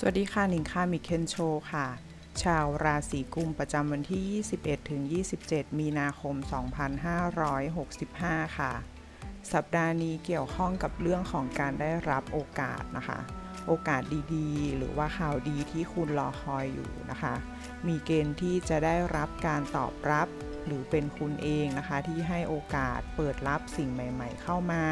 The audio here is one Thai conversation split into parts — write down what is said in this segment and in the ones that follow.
สวัสดีค่ะหนิงค่ะมิเคนโชค่ะ ชาวราศีกุมประจำวันที่ 21ถึง27 มีนาคม 2565 ค่ะ สัปดาห์นี้เกี่ยวข้องกับเรื่องของการได้รับโอกาสนะคะ โอกาสดีๆ หรือว่าข่าวดีที่คุณรอคอยอยู่นะคะ มีเกณฑ์ที่จะได้รับการตอบรับหรือเป็นคุณเองนะคะที่ให้โอกาสเปิดรับสิ่งใหม่ ๆ เข้ามา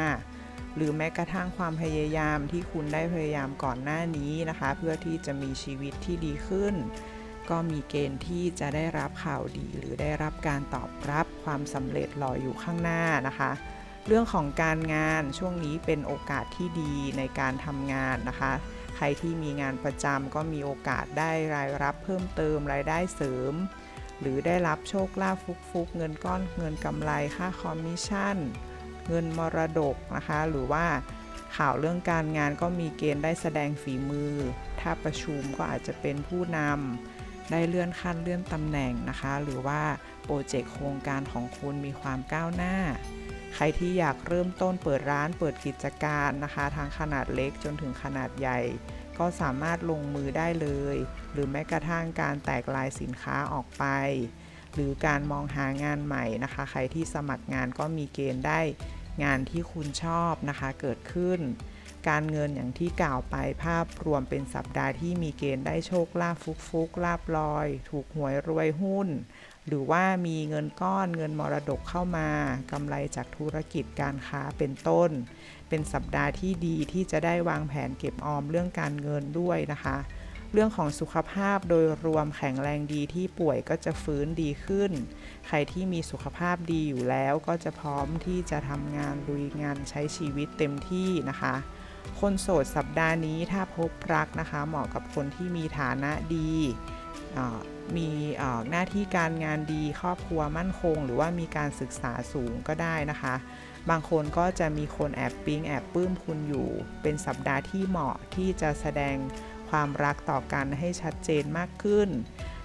หรือแม้กระทั่งความพยายามที่คุณได้พยายามก่อนหน้านี้นะคะ เพื่อที่จะมีชีวิตที่ดีขึ้น ก็มีเกณฑ์ที่จะได้รับข่าวดี หรือได้รับการตอบรับความสำเร็จรออยู่ข้างหน้านะคะ เรื่องของการงานช่วงนี้เป็นโอกาสที่ดีในการทำงานนะคะ ใครที่มีงานประจำก็มีโอกาสได้รายรับเพิ่มเติมรายได้เสริม หรือได้รับโชคลาภฟุกๆ เงินก้อนเงินกำไรค่าคอมมิชชั่น เงินมรดกนะคะ หรือว่าข่าวเรื่องการงานก็มีเกณฑ์ได้แสดงฝีมือ ถ้าประชุมก็อาจจะเป็นผู้นำได้เลื่อนขั้นเลื่อนตำแหน่งนะคะ หรือว่าโปรเจกต์โครงการของคุณมีความก้าวหน้า ใครที่อยากเริ่มต้นเปิดร้านเปิดกิจการนะคะ ทางขนาดเล็กจนถึงขนาดใหญ่ ก็สามารถลงมือได้เลย หรือแม้กระทั่งการแตกลายสินค้าออกไป หรือการมองหางานใหม่นะคะ ใครที่สมัครงานก็มีเกณฑ์ได้ งานที่คุณชอบนะคะเกิดขึ้น การเงินอย่างที่กล่าวไปภาพรวมเป็นสัปดาห์ที่มีเกณฑ์ได้โชคลาภฟุกฟุกๆลาบลอย ถูกหวยรวยหุ้น หรือว่ามีเงินก้อนเงินมรดกเข้ามากำไรจากธุรกิจการค้าเป็นต้น เป็นสัปดาห์ที่ดีที่จะได้วางแผนเก็บออมเรื่องการเงินด้วยนะคะ เรื่องของสุขภาพโดยรวมแข็งแรงดีที่ป่วยก็จะฟื้นดีขึ้น ใครที่มีสุขภาพดีอยู่แล้วก็จะพร้อมที่จะทำงานลุยงานใช้ชีวิตเต็มที่นะคะ คนโสดสัปดาห์นี้ถ้าพบรักนะคะ เหมาะกับคนที่มีฐานะดีมีหน้าที่การงานดีครอบครัวมั่นคง หรือว่ามีการศึกษาสูงก็ได้นะคะ บางคนก็จะมีคนแอบปิ๊งแอบปลื้มคุณอยู่ เป็นสัปดาห์ที่เหมาะที่จะแสดง ความรักต่อกันให้ชัดเจนมากขึ้น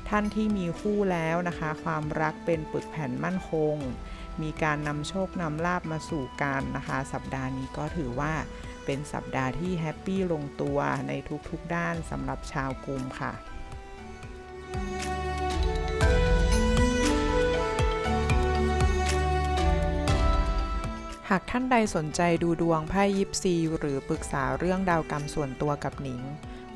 ท่านที่มีคู่แล้วนะคะ ความรักเป็นปึกแผ่นมั่นคง มีการนำโชคนำลาบมาสู่กันนะคะ สัปดาห์นี้ก็ถือว่าเป็นสัปดาห์ที่แฮปปี้ลงตัวในทุกๆด้านสำหรับชาวกลุ่มค่ะหากท่านใดสนใจดูดวงไพ่ยิปซี หรือปรึกษาเรื่องดาวกรรมส่วนตัวกับหนิง